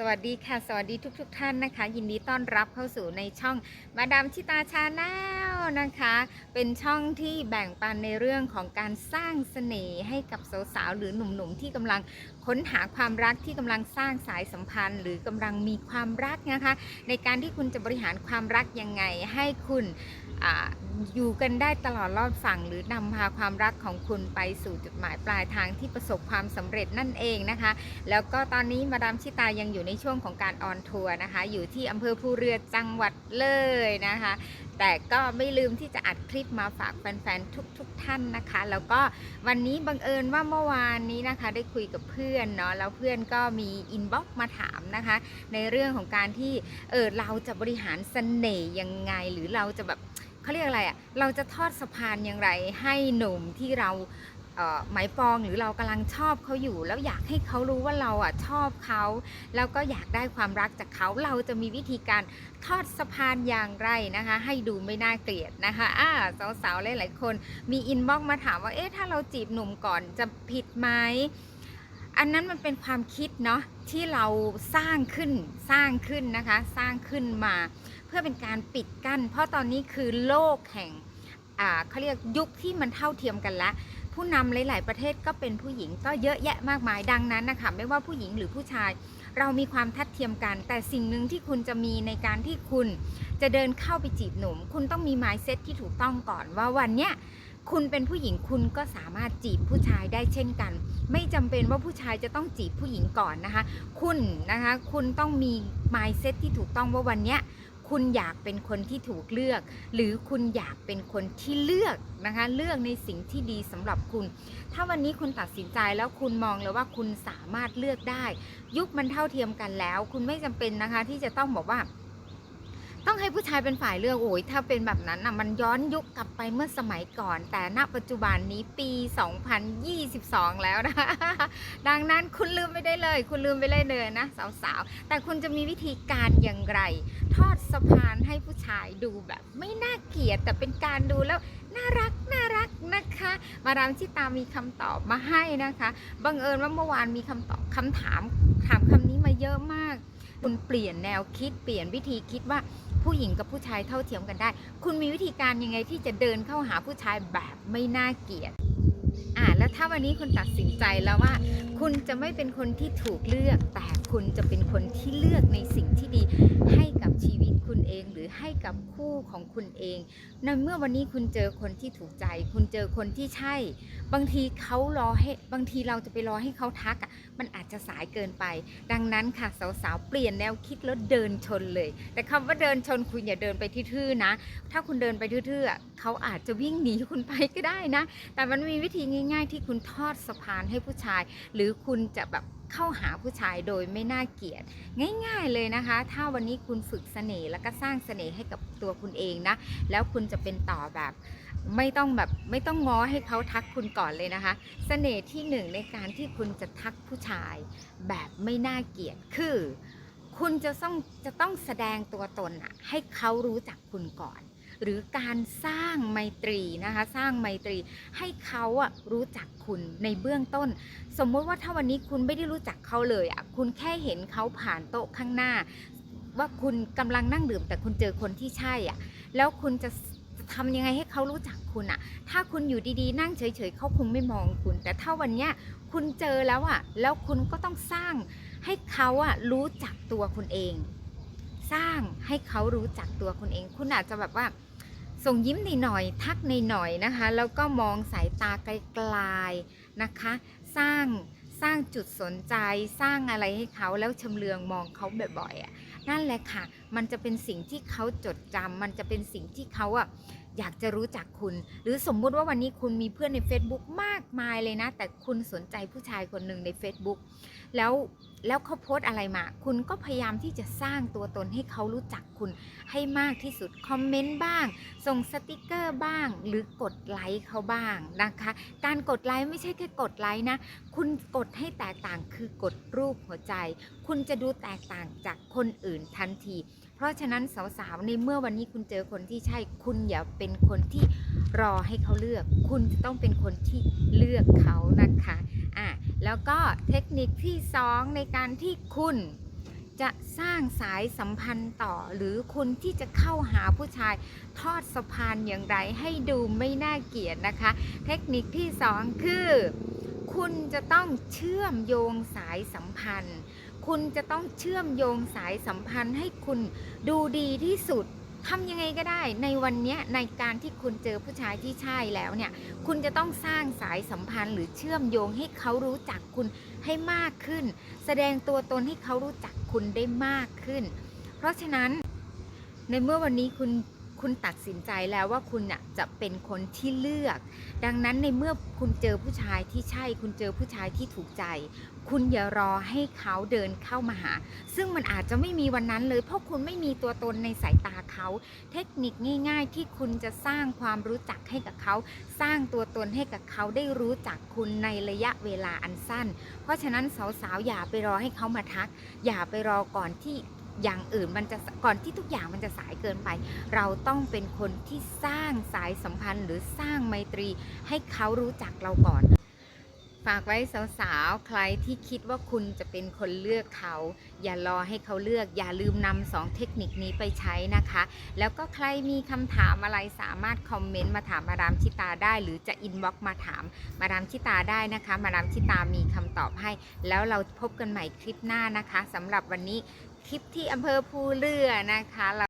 สวัสดีค่ะ สวัสดีทุกๆทท่านนะคะ ยินดีต้อนรับเข้าสู่ในช่องมาดามชิตาชาแนลนะคะ เป็นช่องที่แบ่งปันในเรื่องของการสร้างเสน่ห์ให้กับสาวๆหรือหนุ่มๆที่กำลังค้นหาความรักที่กำลังสร้างสายสัมพันธ์ หรือกำลังมีความรักนะคะ ในการที่คุณจะบริหารความรักยังไงให้คุณ อยู่กันได้ตลอดรอดฝั่งหรือนำพาความรักของคุณไปสู่จุดหมายปลายทางที่ประสบความสำเร็จนั่นเองนะคะ แล้วก็ตอนนี้มาดามชิตายังอยู่ในช่วงของการออนทัวร์นะคะ อยู่ที่อำเภอภูเรือจังหวัดเลยนะคะ แต่ก็ไม่ลืมที่จะอัดคลิปมาฝากแฟนๆทุกๆทท่านนะคะ แล้วก็วันนี้บังเอิญว่าเมื่อวานนี้นะคะได้คุยกับเพื่อนเนาะแล้วเพื่อนก็มีอินบ็อกซ์มาถามนะคะ ในเรื่องของการที่เออเราจะบริหารเสน่ห์ยังไงหรือเราจะแบบ เขาเรียกอะไรอะ่ะเราจะทอดสะพานอย่างไรให้หนุ่มที่เราหมายปองหรือเรากำลังชอบเขาอยู่ แล้วอยากให้เขารู้ว่าเราอะชอบเขา แล้วก็อยากได้ความรักจากเขาเราจะมีวิธีการทอดสะพานอย่างไรนะคะ ให้ดูไม่น่าเกลียดนะคะอ่าสาวๆหลายๆคนมีอินบ็อกมาถามว่าเอ๊ะถ้าเราจีบหนุ่มก่อนจะผิดไหมอันนั้นมันเป็นความคิดเนาะ ที่เราสร้างขึ้นสร้างขึ้นนะคะ สร้างขึ้นมา เพื่อเป็นการปิดกั้น เพราะตอนนี้คือโลกแห่งเขาเรียกยุคที่มันเท่าเทียมกันแล้วผู้นำหลาย ๆ ประเทศก็เป็นผู้หญิงก็เยอะแยะมากมายดังนั้นนะคะไม่ว่าผู้หญิงหรือผู้ชาย เรามีความทัดเทียมกัน แต่สิ่งหนึ่งที่คุณจะมีในการที่คุณจะเดินเข้าไปจีบหนุ่ม คุณต้องมี mindset ที่ถูกต้องก่อนว่าวันเนี้ย คุณเป็นผู้หญิงคุณก็สามารถจีบผู้ชายได้เช่นกัน ไม่จำเป็นว่าผู้ชายจะต้องจีบผู้หญิงก่อนนะคะ คุณนะคะคุณต้องมี mindset ที่ถูกต้องว่าวันเนี้ยคุณอยากเป็นคนที่ถูกเลือก หรือคุณอยากเป็นคนที่เลือกนะคะเลือกในสิ่งที่ดีสำหรับคุณ ถ้าวันนี้คุณตัดสินใจแล้วคุณมองแล้วว่าคุณสามารถเลือกได้ ยุคมันเท่าเทียมกันแล้ว คุณไม่จำเป็นนะคะที่จะต้องบอกว่า ต้องให้ผู้ชายเป็นฝ่ายเลือกโอ้ยถ้าเป็นแบบนั้นน่ะมันย้อนยุคกลับไปเมื่อสมัยก่อน แต่ณปัจจุบันนี้ปี 2022 แล้วนะ ดังนั้นคุณลืมไม่ได้เลย คุณลืมไปเลยเลยนะ สาวๆ แต่คุณจะมีวิธีการอย่างไร ทอดสะพานให้ผู้ชายดูแบบ ไม่น่าเกลียดแต่เป็นการดูแล้วน่ารักน่า นะคะ มาดามชิตามีคำตอบมาให้นะคะบังเอิญว่าเมื่อวานมีคำตอบคำถามถามคำนี้มาเยอะมาก คุณเปลี่ยนแนวคิดเปลี่ยนวิธีคิดว่าผู้หญิงกับผู้ชายเท่าเทียมกันได้ คุณมีวิธีการยังไงที่จะเดินเข้าหาผู้ชายแบบไม่น่าเกลียด แล้วถ้าวันนี้คุณตัดสินใจแล้วว่า คุณจะไม่เป็นคนที่ถูกเลือก แต่คุณจะเป็นคนที่เลือกในสิ่งที่ดี ให้กับชีวิตคุณเองหรือให้กับคู่ของคุณเองในเมื่อวันนี้คุณเจอคนที่ถูกใจ คุณเจอคนที่ใช่ บางทีเขารอให้บางทีเราจะไปรอให้เขาทักอะมันอาจจะสายเกินไป ดังนั้นค่ะสาวๆเปลี่ยนแนวคิดแล้วเดินชนเลย แต่คำว่าเดินชนคุณอย่าเดินไปทื่อๆนะ ถ้าคุณเดินไปทื่อๆเขาอาจจะวิ่งหนีคุณไปก็ได้นะ แต่มันมีวิธีง่ายๆที่คุณทอดสะพานให้ผู้ชาย หรือคุณจะแบบเข้าหาผู้ชายโดยไม่น่าเกลียด ง่าย ๆเลยนะคะ ถ้าวันนี้คุณฝึกเสน่ห์แล้วก็สร้างเสน่ห์ให้กับตัวคุณเองนะ แล้วคุณจะเป็นต่อแบบไม่ต้องแบบไม่ต้องง้อให้เขาทักคุณก่อนเลยนะคะเสน่ห์ที่หนึ่งในการที่คุณจะทักผู้ชาย แบบไม่น่าเกลียดคือ คุณจะต้องจะต้องแสดงตัวตนอะให้เขารู้จักคุณก่อน หรือการสร้างไมตรีนะคะสร้างไมตรีให้เขาอะรู้จักคุณในเบื้องต้น สมมุติว่าถ้าวันนี้คุณไม่ได้รู้จักเขาเลยอะคุณแค่เห็นเขาผ่านโต๊ะข้างหน้า ว่าคุณกำลังนั่งดื่ม แต่คุณเจอคนที่ใช่อะแล้วคุณจะทำยังไงให้เขารู้จักคุณอะถ้าคุณอยู่ดีๆ นั่งเฉยๆเขาคงไม่มองคุณ แต่ถ้าวันเนี้ยคุณเจอแล้วอะแล้วคุณก็ต้องสร้างให้เขาอะรู้จักตัวคุณเอง สร้างให้เขารู้จักตัวคุณเอง คุณอาจจะแบบว่า ส่งยิ้มหน่อยๆทักหน่อยๆนะคะ แล้วก็มองสายตาไกลๆนะคะ สร้างสร้างจุดสนใจสร้างอะไรให้เขาแล้วชำเลืองมองเขาบ่อยๆอะนั่นแหละค่ะ มันจะเป็นสิ่งที่เขาจดจำมันจะเป็นสิ่งที่เขาอะอยากจะรู้จักคุณ หรือสมมุติว่าวันนี้คุณมีเพื่อนใน Facebook มากมายเลยนะ แต่คุณสนใจผู้ชายคนหนึ่งใน Facebook แล้ว แล้วเขาโพสอะไรมา คุณก็พยายามที่จะสร้างตัวตนให้เขารู้จักคุณให้มากที่สุด คอมเมนต์บ้าง ส่งสติกเกอร์บ้าง หรือกดไลค์เขาบ้างนะคะ การกดไลค์ไม่ใช่แค่กดไลค์นะ คุณกดให้แตกต่างคือกดรูปหัวใจ คุณจะดูแตกต่างจากคนอื่นทันที เพราะฉะนั้นสาวๆ ในเมื่อวันนี้คุณเจอคนที่ใช่ คุณอย่าเป็นคนที่รอให้เขาเลือก คุณจะต้องเป็นคนที่เลือกเขานะคะ แล้วก็เทคนิคที่สองในการที่คุณจะสร้างสายสัมพันธ์ต่อ หรือคุณที่จะเข้าหาผู้ชายทอดสะพานอย่างไรให้ดูไม่น่าเกลียดนะคะ เทคนิคที่สองคือ คุณจะต้องเชื่อมโยงสายสัมพันธ์ คุณจะต้องเชื่อมโยงสายสัมพันธ์ให้คุณดูดีที่สุด ทำยังไงก็ได้ในวันนี้ในการที่คุณเจอผู้ชายที่ใช่แล้วเนี่ย คุณจะต้องสร้างสายสัมพันธ์ หรือเชื่อมโยงให้เขารู้จักคุณให้มากขึ้น แสดงตัวตนให้เขารู้จักคุณได้มากขึ้น เพราะฉะนั้นในเมื่อวันนี้คุณ คุณตัดสินใจแล้วว่าคุณน่ะจะเป็นคนที่เลือก ดังนั้นในเมื่อคุณเจอผู้ชายที่ใช่ คุณเจอผู้ชายที่ถูกใจ คุณอย่ารอให้เขาเดินเข้ามาหา ซึ่งมันอาจจะไม่มีวันนั้นเลย เพราะคุณไม่มีตัวตนในสายตาเขา เทคนิคง่าย ๆ ที่คุณจะสร้างความรู้จักให้กับเขา สร้างตัวตนให้กับเขาได้รู้จักคุณในระยะเวลาอันสั้น เพราะฉะนั้นสาวๆอย่าไปรอให้เขามาทัก อย่าไปรอก่อนที่ อย่างอื่นมันจะก่อนที่ทุกอย่างมันจะสายเกินไป เราต้องเป็นคนที่สร้างสายสัมพันธ์ หรือสร้างไมตรีให้เขารู้จักเราก่อน ฝากไว้สาวๆ ใครที่คิดว่าคุณจะเป็นคนเลือกเขา อย่ารอให้เขาเลือก อย่าลืมนำสองเทคนิคนี้ไปใช้นะคะ แล้วก็ใครมีคำถามอะไรสามารถคอมเมนต์มาถามมาดามชิตาได้ หรือจะอินบ็อกมาถามมาดามชิตาได้นะคะ มาดามชิตามีคำตอบให้ แล้วเราพบกันใหม่คลิปหน้านะคะสำหรับวันนี้ คลิปที่อำเภอภูเรือนะคะ